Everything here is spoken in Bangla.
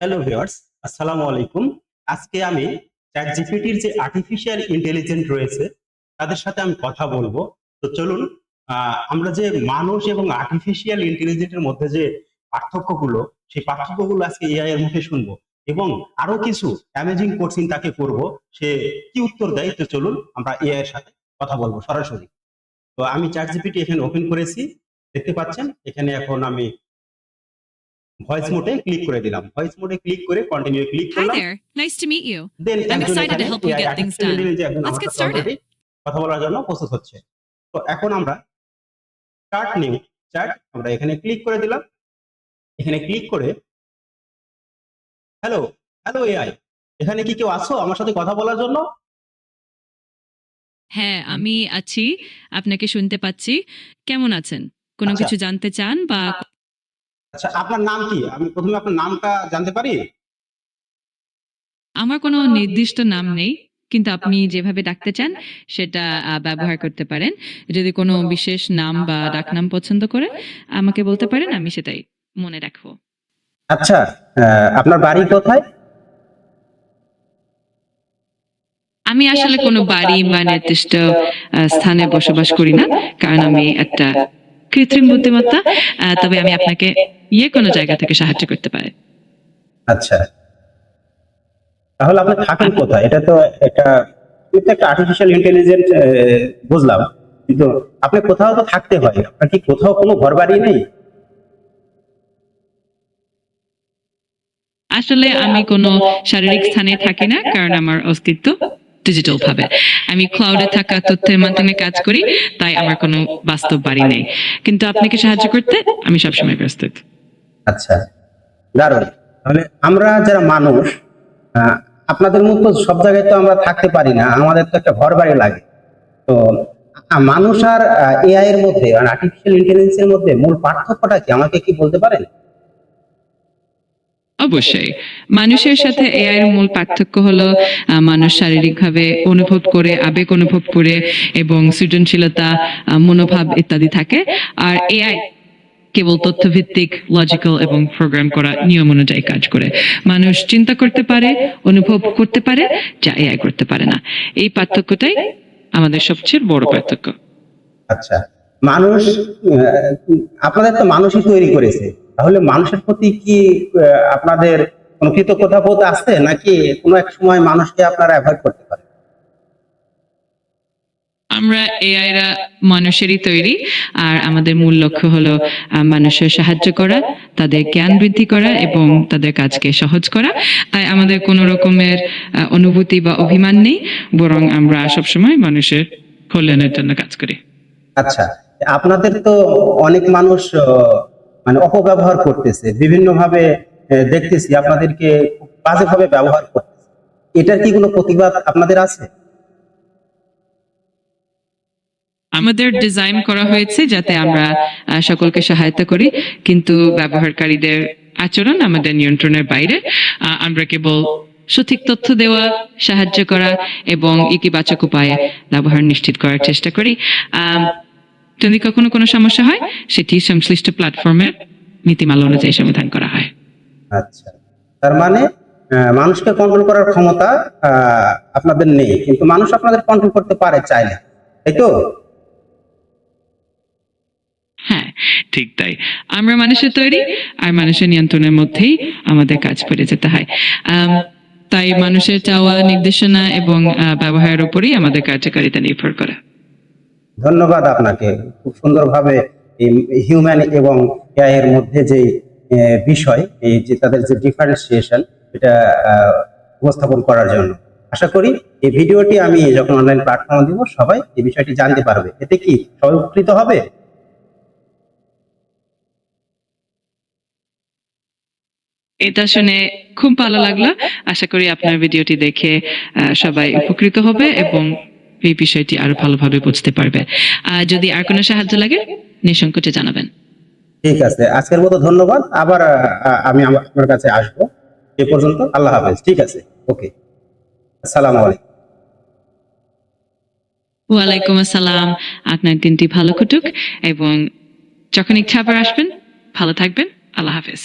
হ্যালো ভিউয়ার্স আসসালামু আলাইকুম আজকে আমি চ্যাট জিপিটির যে আর্টিফিশিয়াল ইন্টেলিজেন্ট রয়েছে, তাদের সাথে আমি কথা বলব। তো চলুন আমরা যে মানুষ এবং আর্টিফিশিয়াল ইন্টেলিজেন্টের মধ্যে যে পার্থক্যগুলো, সেই পার্থক্যগুলো আজকে এআই এর মুখে শুনব এবং আরও কিছু অ্যামেজিং কোর্সিং তাকে করব। সে কি উত্তর দেয়? তো চলুন, আমরা এআই এর সাথে কথা বলব সরাসরি। তো আমি চ্যাট জিপিটি এখানে ওপেন করেছি। দেখতে পাচ্ছেন, এখানে এখন আমি ভয়েস মোডে ক্লিক করে দিলাম ভয়েস মোডে ক্লিক করে কন্টিনিউ ক্লিক করলাম. Nice to meet you. Then I'm excited to help you get things done. Let's get started. কথা বলার জন্য প্রস্তুত হচ্ছে তো এখন আমরা স্টার্ট নিউ চ্যাট আমরা এখানে ক্লিক করে দিলাম এখানে ক্লিক করে হ্যালো হ্যালো এআই এখানে কি কেউ আছো আমার সাথে কথা বলার জন্য হ্যাঁ আমি আছি আপনাকে শুনতে পাচ্ছি কেমন আছেন কোনো আচ্ছা। কিছু জানতে চান বা আচ্ছা আপনার নাম কি? আমি প্রথমে আপনার নামটা জানতে পারি? আমার কোনো নির্দিষ্ট নাম নেই কিন্তু আপনি যেভাবে ডাকতে চান সেটা ব্যবহার করতে পারেন। যদি কোনো বিশেষ নাম বা ডাকনাম পছন্দ করে আমাকে বলতে পারেন আমি সেটাই মনে রাখব। আচ্ছা আপনার বাড়ি কোথায়? আমি আসলে কোনো বাড়ি বা নির্দিষ্ট স্থানে বসবাস করি না কারণ আমি একটা কৃত্রিম বুদ্ধিমত্তা তবে আমি আপনাকে ইয়ে কোনো জায়গা থেকে সাহায্য করতে পারি। আচ্ছা। তাহলে আপনি থাকেন কোথায়? এটা তো একটা এটা একটা আর্টিফিশিয়াল ইন্টেলিজেন্ট বুঝলাম। কিন্তু আপনি কোথাও তো থাকতে হয়। আপনার কি কোথাও কোনো ঘর বাড়ি নেই? আসলে আমি কোনো শারীরিক স্থানে থাকি না কারণ আমার অস্তিত্ব। ডিজিটাল ভাবে আমি ক্লাউডে থাকা তথ্যের মাধ্যমে কাজ করি, তাই আমার কোনো বাস্তব বাড়ি নেই। কিন্তু আপনাকে সাহায্য করতে? আমি সবসময় প্রস্তুত। আচ্ছা দারুণ। তাহলে আমরা যারা মানুষ আপনাদের মতো সব জায়গায় তো আমরা থাকতে পারি না, আমাদের তো একটা ঘর বাড়ি লাগে। তো মানুষ আর এআই এর মধ্যে আর আর্টিফিশিয়াল ইন্টেলিজেন্সের মধ্যে মূল পার্থক্যটা কি? আমাকে কি বলতে পারেন? অবশ্যই। মানুষের সাথে এআই এর মূল পার্থক্য হলো মানুষ শারীরিকভাবে অনুভব করে, আবেগ অনুভব করে এবং সৃজনশীলতা মনোভাব ইত্যাদি থাকে। আর এআই কেবল তথ্যভিত্তিক লজিক্যাল এবং প্রোগ্রাম করা নিয়ম অনুযায়ী কাজ করে। মানুষ চিন্তা করতে পারে, অনুভব করতে পারে, যা এআই করতে পারে না। এই পার্থক্যটাই আমাদের সবচেয়ে বড় পার্থক্য। আচ্ছা। মানুষ আপনাদের তো মানুষই তৈরি করেছে। তাহলে মানুষের প্রতি কি আপনাদের কোনো কৃতজ্ঞতা বোধ আছে? নাকি কোনো এক সময় মানুষকে আপনারা অ্যাভয়েড করতে পারেন? আমরা এআই রা মানুষেরই তৈরি আর আমাদের মূল লক্ষ্য হলো মানুষের সাহায্য করা তাদের জ্ঞান বৃদ্ধি করা এবং তাদের কাজকে সহজ করা। তাই আমাদের কোনো রকমের অনুভূতি বা অভিমান নেই বরং আমরা সবসময় মানুষের কল্যাণের জন্য কাজ করি। আচ্ছা আপনাদের তো অনেক মানুষ মানে অপব্যবহার করতেছে বিভিন্ন ভাবে দেখতেছি, আপনাদেরকে খুব বাজেভাবে ব্যবহার করতেছে। এটার কি কোনো প্রতিবাদ আপনাদের আছে? আমাদের ডিজাইন করা হয়েছে যাতে আমরা সকলকে সহায়তা করি, কিন্তু ব্যবহারকারীদের আচরণ আমাদের নিয়ন্ত্রণের বাইরে আমরা কেবল সঠিক তথ্য দেওয়া, সাহায্য করা এবং ইতিবাচক উপায়ে ব্যবহার নিশ্চিত করার চেষ্টা করি। যদি কখনো কোনো সমস্যা হয় সেটি সংশ্লিষ্ট প্ল্যাটফর্মের নীতিমালা অনুযায়ী সমাধান করা হয়। আচ্ছা। তার মানে মানুষকে কন্ট্রোল করার ক্ষমতা আপনাদের নেই কিন্তু মানুষ আপনাদের কন্ট্রোল করতে পারে চাইলে। তাই তো? হ্যাঁ ঠিক তাই। আমরা মানুষের তৈরি আর মানুষের নিয়ন্ত্রণের মধ্যেই আমাদের কাজ করে যেতে হয়। তাই মানুষের চাওয়া নির্দেশনা এবং ব্যবহারের উপরই আমাদের কার্যকারিতা নির্ভর করে। ধন্যবাদ আপনাকে। খুব সুন্দরভাবে হিউম্যান এবং এর মধ্যে যে বিষয়, এই যে তাদের যে ডিফারেন্সিয়েশন এটা উপস্থাপন করার জন্য। আশা করি এই ভিডিওটি আমি যখন অনলাইন প্ল্যাটফর্মে দিব, সবাই এই বিষয়টি জানতে পারবে। এতে কি সবাই উপকৃত হবে? এটা শুনে খুব ভালো লাগল। আশা করি আপনার ভিডিওটি দেখে সবাই উপকৃত হবে এবং এই বিষয়টি আরও ভালোভাবে বুঝতে পারবে। আর যদি আর কোনো সাহায্য লাগে নিঃসংকোচে জানাবেন। ঠিক আছে আজকের মতো ধন্যবাদ। আবার আমি আপনার কাছে আসব। এ পর্যন্ত আল্লাহ হাফেজ। ঠিক আছে ওকে। আসসালামু আলাইকুম। ওয়ালাইকুম আসসালাম। আপনার দিনটি ভালো কুটুক এবং যখন ইচ্ছা আবার আসবেন ভালো থাকবেন। আল্লাহ হাফেজ।